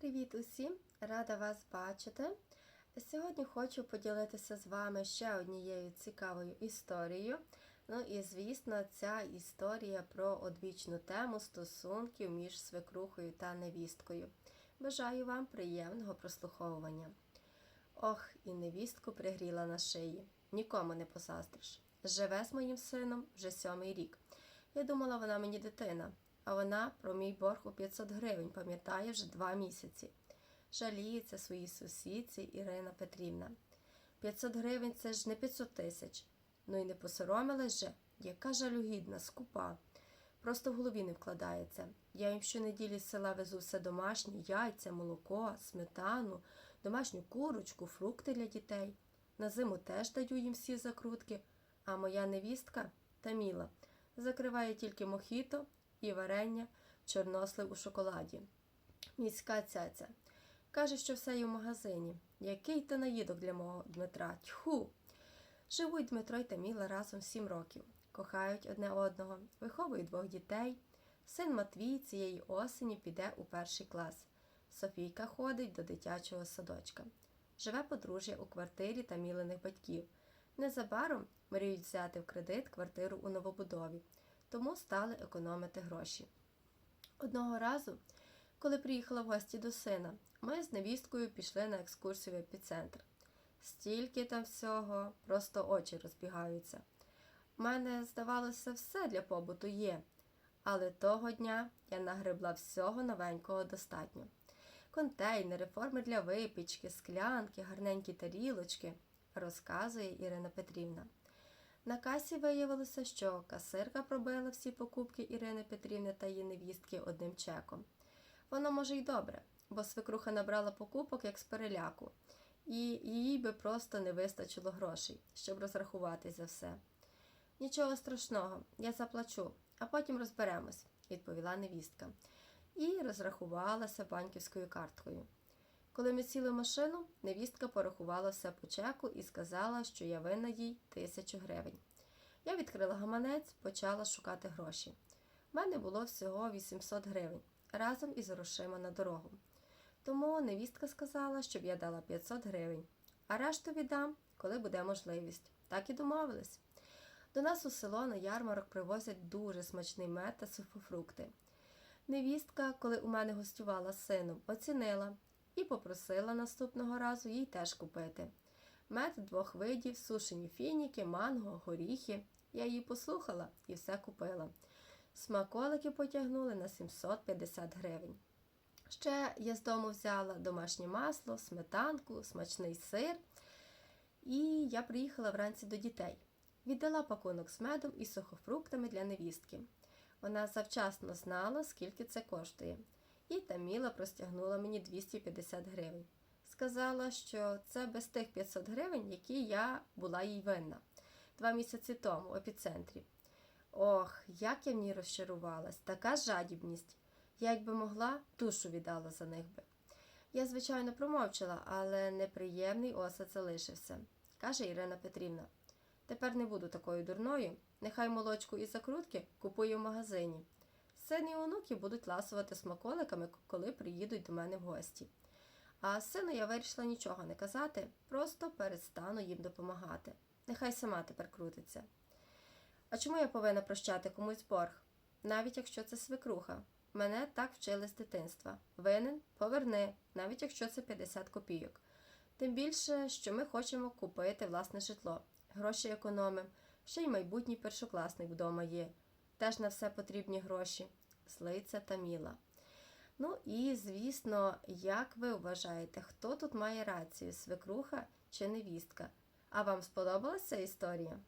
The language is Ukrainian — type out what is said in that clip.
Привіт усім! Рада вас бачити. Сьогодні хочу поділитися з вами ще однією цікавою історією. Ну і звісно, ця історія про одвічну тему стосунків між свекрухою та невісткою. Бажаю вам приємного прослуховування. Ох, і невістку пригріла на шиї. Нікому не позаздриш. Живе з моїм сином вже сьомий рік. Я думала, вона мені дитина, а вона про мій борг у 500 гривень пам'ятає вже два місяці. Жаліється своїй сусідці Ірина Петрівна. 500 гривень це ж не 500 тисяч. Ну і не посоромилась же, яка жалюгідна, скупа. Просто в голові не вкладається. Я їм щонеділі з села везу все домашнє, яйця, молоко, сметану, домашню курочку, фрукти для дітей. На зиму теж даю їм всі закрутки, а моя невістка Таміла закриває тільки мохіто і варення, чорнослив у шоколаді. Міська цяця. Каже, що все є в магазині. Який то наїдок для мого Дмитра. Тьху! Живуть Дмитро й Таміла разом сім років. Кохають одне одного, виховують двох дітей. Син Матвій цієї осені піде у перший клас. Софійка ходить до дитячого садочка. Живе подружжя у квартирі Тамілиних батьків. Незабаром мріють взяти в кредит квартиру у новобудові, тому стали економити гроші. Одного разу, коли приїхала в гості до сина, ми з невісткою пішли на екскурсію в епіцентр. Стільки там всього, просто очі розбігаються. У мене, здавалося, все для побуту є, але того дня я нагребла всього новенького достатньо. Контейнери, форми для випічки, склянки, гарненькі тарілочки, розказує Ірина Петрівна. На касі виявилося, що касирка пробила всі покупки Ірини Петрівни та її невістки одним чеком. Воно може й добре, бо свекруха набрала покупок як з переляку, і їй би просто не вистачило грошей, щоб розрахуватись за все. Нічого страшного, я заплачу, а потім розберемось, відповіла невістка, і розрахувалася банківською карткою. Коли ми сіли в машину, невістка порахувала все по чеку і сказала, що я винна їй тисячу гривень. Я відкрила гаманець, почала шукати гроші. У мене було всього 800 гривень разом із грошима на дорогу. Тому невістка сказала, щоб я дала 500 гривень, а решту віддам, коли буде можливість. Так і домовились. До нас у село на ярмарок привозять дуже смачний мед та сухофрукти. Невістка, коли у мене гостювала з сином, оцінила і попросила наступного разу їй теж купити. Мед двох видів, сушені фініки, манго, горіхи. Я її послухала і все купила. Смаколики потягнули на 750 гривень. Ще я з дому взяла домашнє масло, сметанку, смачний сир. І я приїхала вранці до дітей. Віддала пакунок з медом і сухофруктами для невістки. Вона завчасно знала, скільки це коштує, і Таміла простягнула мені 250 гривень. Сказала, що це без тих 500 гривень, які я була їй винна два місяці тому в епіцентрі. Ох, як я в ній розчарувалась, така жадібність. Я, якби могла, душу віддала за них би. Я, звичайно, промовчала, але неприємний осад залишився, каже Ірина Петрівна. Тепер не буду такою дурною. Нехай молочку і закрутки купує в магазині. Син і онуки будуть ласувати смаколиками, коли приїдуть до мене в гості. А сину я вирішила нічого не казати, просто перестану їм допомагати. Нехай сама тепер крутиться. А чому я повинна прощати комусь борг? Навіть якщо це свекруха. Мене так вчили з дитинства. Винен поверни, навіть якщо це 50 копійок. Тим більше, що ми хочемо купити власне житло, гроші економимо, ще й майбутній першокласник вдома є. Теж на все потрібні гроші. слиця та міла. Ну і, звісно, як ви вважаєте, хто тут має рацію, свекруха чи невістка? А вам сподобалася історія?